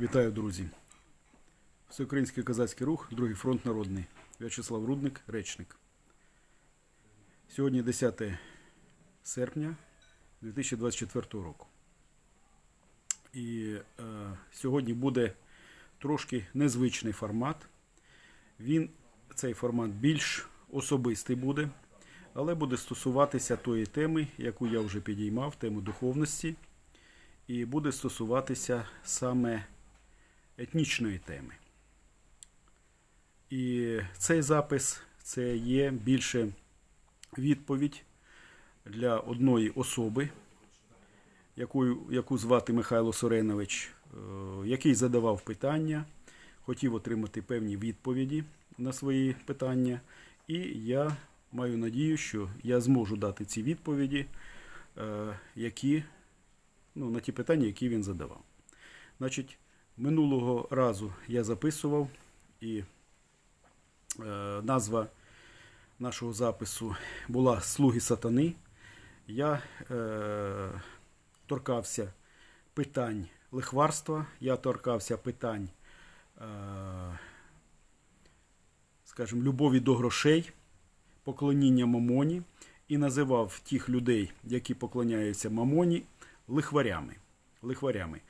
Вітаю, друзі. Всеукраїнський козацький рух, Другий фронт народний. В'ячеслав Рудник, речник. Сьогодні 10 серпня 2024 року. І е, сьогодні буде трошки незвичний формат. Він, цей формат більш особистий буде, але буде стосуватися тої теми, яку я вже підіймав, тему духовності, і буде стосуватися саме етнічної теми. І цей запис це є більше відповідь для одної особи, яку, яку звати Михайло Соренович, е, який задавав питання, хотів отримати певні відповіді на свої питання. І я маю надію, що я зможу дати ці відповіді, е, які, ну, на ті питання, які він задавав. Значить, минулого разу я записував і е, назва нашого запису була Слуги сатани. Я е, торкався питань лихварства, я торкався питань, е, скажімо, любові до грошей, поклоніння мамоні і називав тих людей, які поклоняються мамоні, лихварями. лихварями.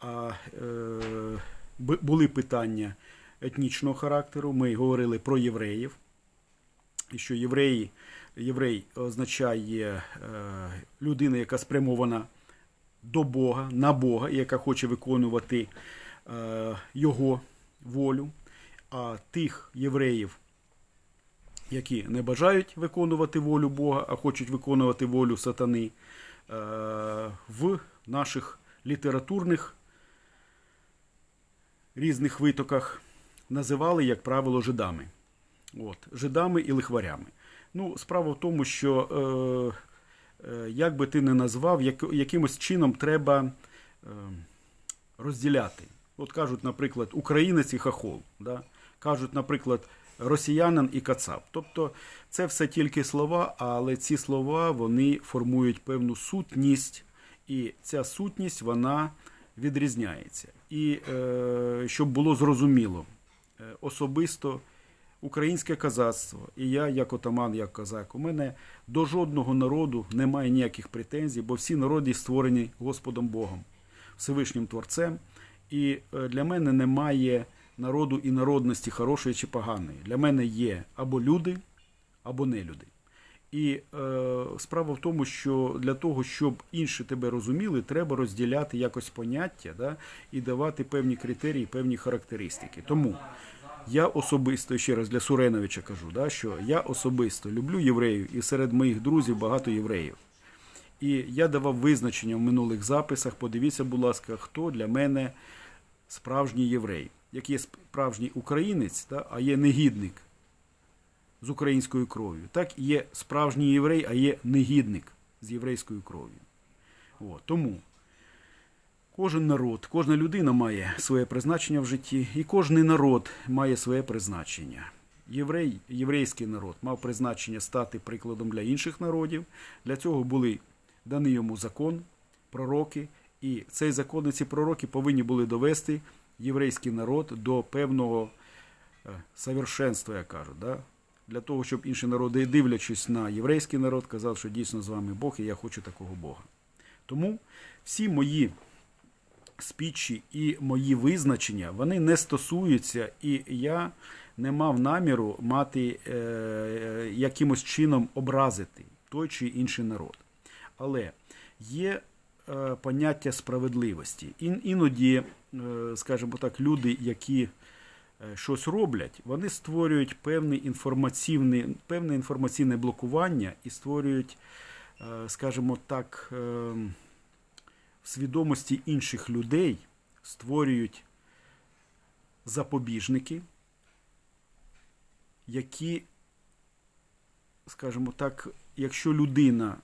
А е, були питання етнічного характеру. Ми говорили про євреїв. Що євреї, єврей означає е, людина, яка спрямована до Бога, на Бога, і яка хоче виконувати е, Його волю. А тих євреїв, які не бажають виконувати волю Бога, а хочуть виконувати волю сатани, в наших літературних різних витоках називали, як правило, жидами. От, жидами і лихварями. Ну, справа в тому, що е, е, як би ти не назвав, як, якимось чином треба е, розділяти. От кажуть, наприклад, українець і хахол. Да? Кажуть, наприклад, росіянин і кацап. Тобто це все тільки слова, але ці слова вони формують певну сутність, і ця сутність вона відрізняється. І е, щоб було зрозуміло, е, особисто українське козацтво, і я, як отаман, як козак, у мене до жодного народу немає ніяких претензій, бо всі народи створені Господом Богом, Всевишнім Творцем. І е, для мене немає народу і народності хорошої чи поганої. Для мене є або люди, або нелюди. І е, справа в тому, що для того, щоб інші тебе розуміли, треба розділяти якось поняття да, і давати певні критерії, певні характеристики. Тому я особисто ще раз для Суреновича кажу, да, що я особисто люблю євреїв, і серед моїх друзів багато євреїв. І я давав визначення в минулих записах. Подивіться, будь ласка, хто для мене справжній єврей, як є справжній українець, да, а є негідник з українською кров'ю. Так є справжній єврей, а є негідник з єврейською кров'ю. От, тому кожен народ, кожна людина має своє призначення в житті, і кожен народ має своє призначення. Єврей, єврейський народ мав призначення стати прикладом для інших народів. Для цього були дані йому закон, пророки, і цей закон і ці пророки повинні були довести єврейський народ до певного е, совершенства, як кажуть. Да? Для того, щоб інші народи, дивлячись на єврейський народ, казав, що дійсно з вами Бог, і я хочу такого Бога. Тому всі мої спічі і мої визначення, вони не стосуються, і я не мав наміру мати е, е, якимось чином образити той чи інший народ. Але є е, поняття справедливості. Ін, іноді, е, скажімо так, люди, які щось роблять, вони створюють певне інформаційне, певне інформаційне блокування і створюють, е, скажімо так, е, в свідомості інших людей створюють запобіжники, які, скажімо так, якщо людина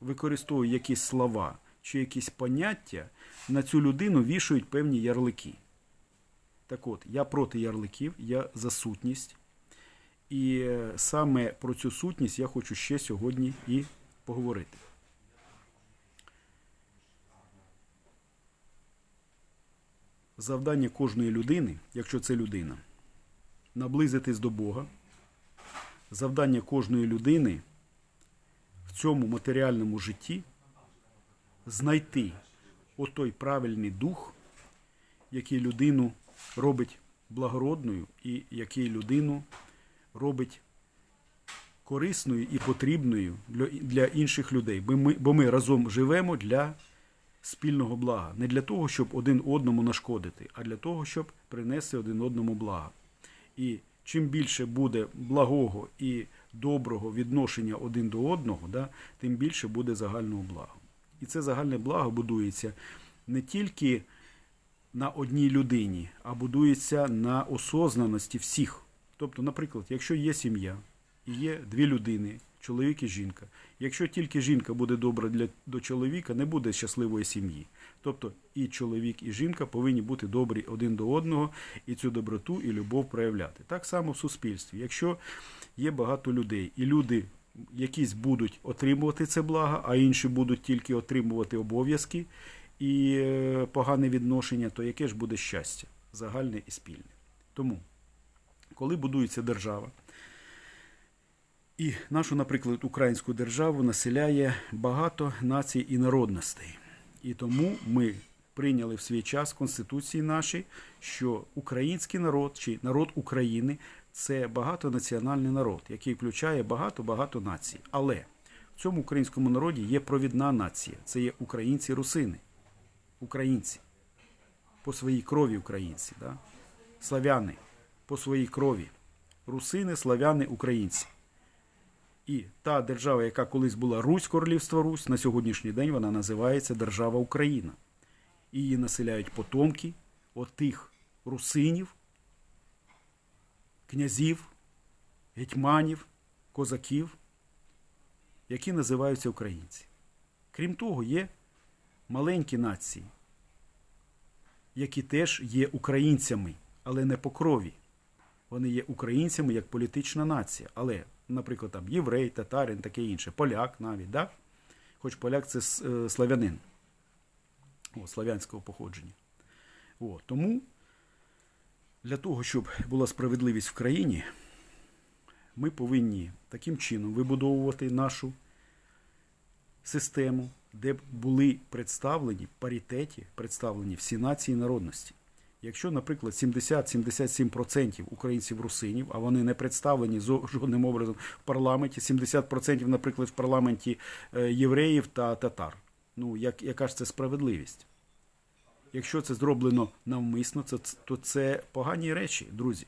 використовує якісь слова чи якісь поняття, на цю людину вішають певні ярлики. Так от, я проти ярликів, я за сутність. І е, саме про цю сутність я хочу ще сьогодні і поговорити. завдання кожної людини, якщо це людина, наблизитись до Бога. Завдання кожної людини в цьому матеріальному житті знайти отой правильний дух, який людину робить благородною і який людину робить корисною і потрібною для, інших людей. Бо ми, бо ми разом живемо для спільного блага. Не для того, щоб один одному нашкодити, а для того, щоб принести один одному блага. І чим більше буде благого і доброго відношення один до одного, да, тим більше буде загального блага. І це загальне благо будується не тільки на одній людині, а будується на осознаності всіх. Тобто, наприклад, якщо є сім'я і є дві людини, чоловік і жінка. Якщо тільки жінка буде добра для, до чоловіка, не буде щасливої сім'ї. Тобто і чоловік, і жінка повинні бути добрі один до одного і цю доброту і любов проявляти. Так само в суспільстві. Якщо є багато людей, і люди якісь будуть отримувати це благо, а інші будуть тільки отримувати обов'язки і е, погане відношення, то яке ж буде щастя? Загальне і спільне. Тому, коли будується держава, і нашу, наприклад, українську державу населяє багато націй і народностей. І тому ми прийняли в свій час Конституції нашій, що український народ чи народ України це багатонаціональний народ, який включає багато-багато націй. Але в цьому українському народі є провідна нація. Це є українці-русини. Українці. По своїй крові українці. Да? Славяни по своїй крові. Русини, славяни, українці. І та держава, яка колись була Русь, Королівство Русь, на сьогоднішній день вона називається Держава Україна. І її населяють потомки отих русинів, князів, гетьманів, козаків, які називаються українці. Крім того, є маленькі нації, які теж є українцями, але не по крові. Вони є українцями як політична нація. Але, наприклад, там єврей, татарин, таке інше, поляк навіть, да? хоч поляк це е, славянин о, славянського походження. О, тому для того, щоб була справедливість в країні, ми повинні таким чином вибудовувати нашу систему, де були представлені паритеті, представлені всі нації і народності. Якщо, наприклад, 70-77% українців русинів, а вони не представлені жодним образом в парламенті, 70%, наприклад, в парламенті е, євреїв та татар. Ну, як, яка ж це справедливість? Якщо це зроблено навмисно, це, то це погані речі, друзі.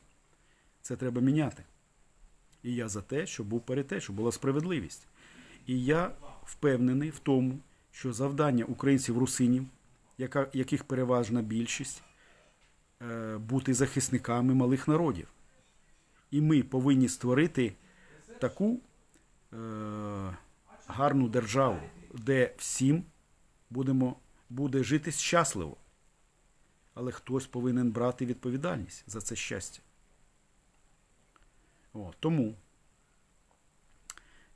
Це треба міняти. І я за те, щоб був паритет, щоб була справедливість. І я впевнений в тому, що завдання українців-русинів, яких переважна більшість, е, бути захисниками малих народів. І ми повинні створити таку е, гарну державу, де всім будемо, буде жити щасливо. Але хтось повинен брати відповідальність за це щастя. О, тому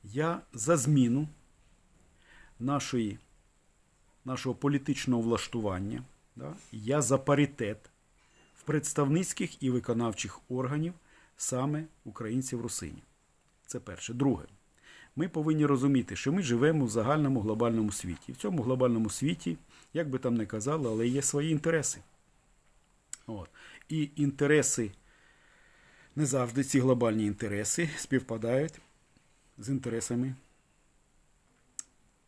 я за зміну нашої, нашого політичного влаштування, да, я за паритет в представницьких і виконавчих органів саме українців-русинів. Це перше. Друге, ми повинні розуміти, що ми живемо в загальному глобальному світі. В цьому глобальному світі, як би там не казали, але є свої інтереси. От. І інтереси, не завжди ці глобальні інтереси співпадають з інтересами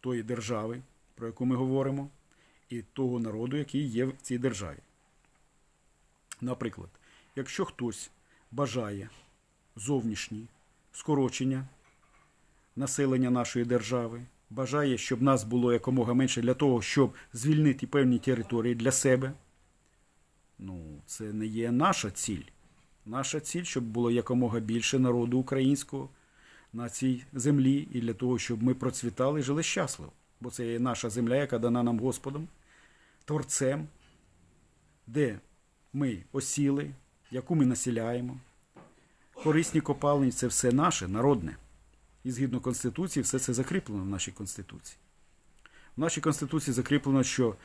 тої держави, про яку ми говоримо, і того народу, який є в цій державі. Наприклад, якщо хтось бажає зовнішні скорочення населення нашої держави, бажає, щоб нас було якомога менше для того, щоб звільнити певні території для себе, ну, це не є наша ціль. Наша ціль, щоб було якомога більше народу українського на цій землі, і для того, щоб ми процвітали і жили щасливо. Бо це є наша земля, яка дана нам Господом, Творцем, де ми осіли, яку ми населяємо. Корисні копалні це все наше, народне. І згідно Конституції, все це закріплено в нашій Конституції. В нашій Конституції закріплено, що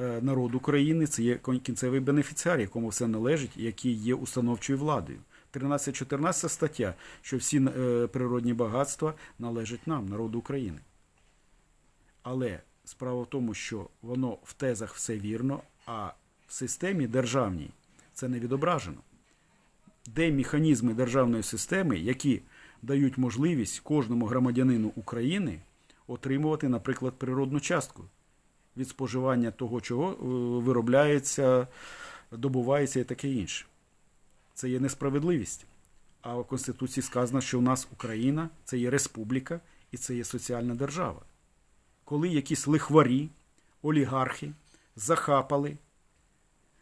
е, народ України, це є кінцевий бенефіціар, якому все належить, який є установчою владою. 13-14 стаття, що всі е, природні багатства належать нам, народу України. Але справа в тому, що воно в тезах все вірно, а в системі державній це не відображено. Де механізми державної системи, які дають можливість кожному громадянину України отримувати, наприклад, природну частку від споживання того, чого е, виробляється, добувається і таке інше. Це є несправедливість. А в Конституції сказано, що у нас Україна це є республіка і це є соціальна держава. Коли якісь лихварі, олігархи захапали,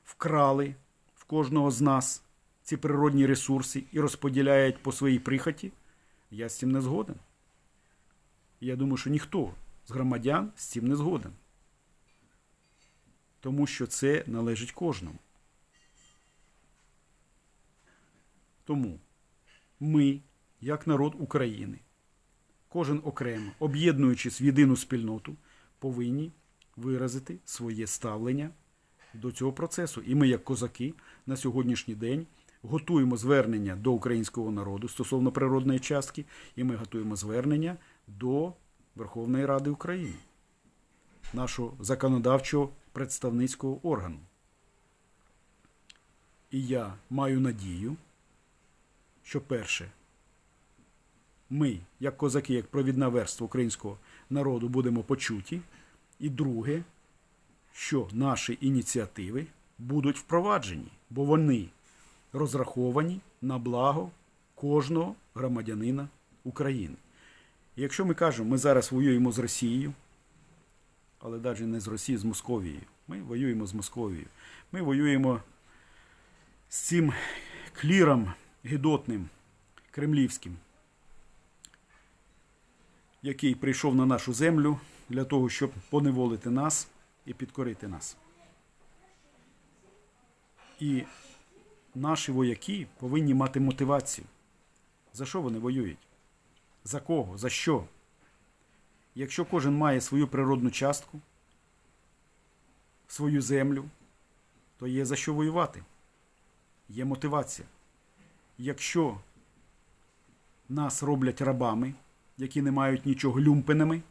вкрали в кожного з нас ці природні ресурси і розподіляють по своїй прихоті, я з цим не згоден. Я думаю, що ніхто з громадян з цим не згоден. Тому що це належить кожному. Тому ми, як народ України, кожен окремо, об'єднуючись в єдину спільноту, повинні виразити своє ставлення до цього процесу. І ми, як козаки, на сьогоднішній день готуємо звернення до українського народу стосовно природної частки, і ми готуємо звернення до Верховної Ради України, нашого законодавчого представницького органу. І я маю надію, що перше, ми, як козаки, як провідна верства українського народу, будемо почуті. І друге, що наші ініціативи будуть впроваджені, бо вони розраховані на благо кожного громадянина України. І якщо ми кажемо, ми зараз воюємо з Росією, але навіть не з Росією, з Московією. Ми воюємо з Московією. Ми воюємо з цим кліром гідотним, кремлівським, який прийшов на нашу землю для того, щоб поневолити нас і підкорити нас. І наші вояки повинні мати мотивацію. За що вони воюють? За кого? За що? Якщо кожен має свою природну частку, свою землю, то є за що воювати. Є мотивація. Якщо нас роблять рабами, які не мають нічого люмпенами,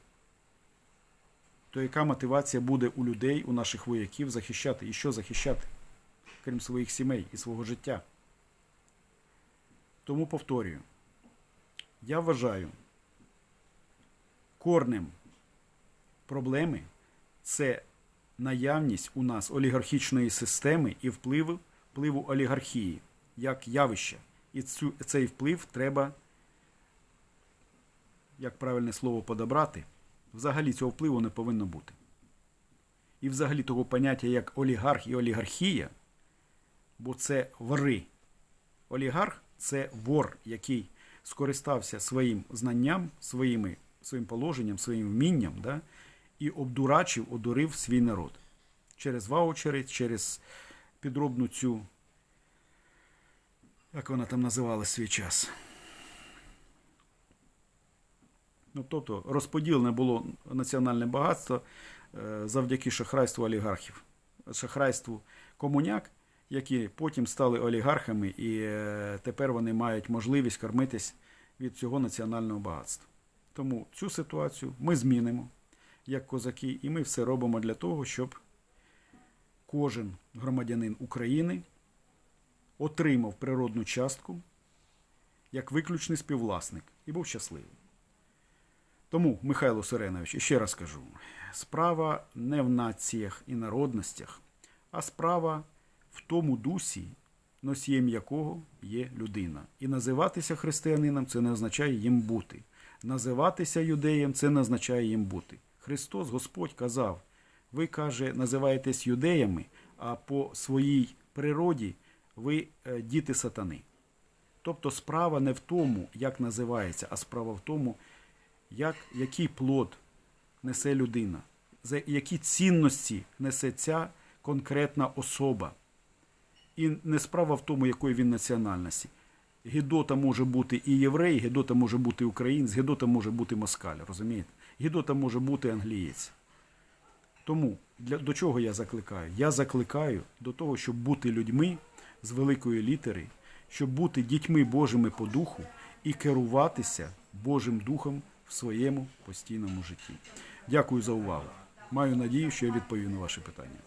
то яка мотивація буде у людей, у наших вояків захищати? І що захищати, крім своїх сімей і свого життя? Тому повторюю, я вважаю, корнем проблеми це наявність у нас олігархічної системи і впливу, впливу олігархії як явища. І цю, цей вплив треба, як правильне слово подобрати, взагалі цього впливу не повинно бути. І взагалі того поняття як олігарх і олігархія, бо це вори. Олігарх це вор, який скористався своїм знанням, своїми, своїм положенням, своїм вмінням, да, і обдурачив, одурив свій народ через ваучери, через підробну цю, як вона там називала свій час. Ну, тобто розподілене було національне багатство е, завдяки шахрайству олігархів, шахрайству комуняк, які потім стали олігархами, і е, тепер вони мають можливість кормитись від цього національного багатства. Тому цю ситуацію ми змінимо як козаки, і ми все робимо для того, щоб кожен громадянин України отримав природну частку як виключний співвласник і був щасливий. Тому, Михайло Сиренович, ще раз кажу: справа не в націях і народностях, а справа в тому дусі, носієм якого є людина. І називатися християнином це не означає їм бути. Називатися юдеєм це не означає їм бути. Христос, Господь казав, ви, каже, називаєтесь юдеями, а по своїй природі ви е, діти сатани. Тобто справа не в тому, як називається, а справа в тому, як, який плод несе людина, які цінності несе ця конкретна особа. І не справа в тому, якої він національності. Гідота може бути і єврей, Гідота може бути українець, Гідота може бути москаль, розумієте? Гідота може бути англієць. Тому для, до чого я закликаю? Я закликаю до того, щоб бути людьми з великої літери, щоб бути дітьми Божими по духу і керуватися Божим Духом в своєму постійному житті. Дякую за увагу. Маю надію, що я відповів на ваші питання.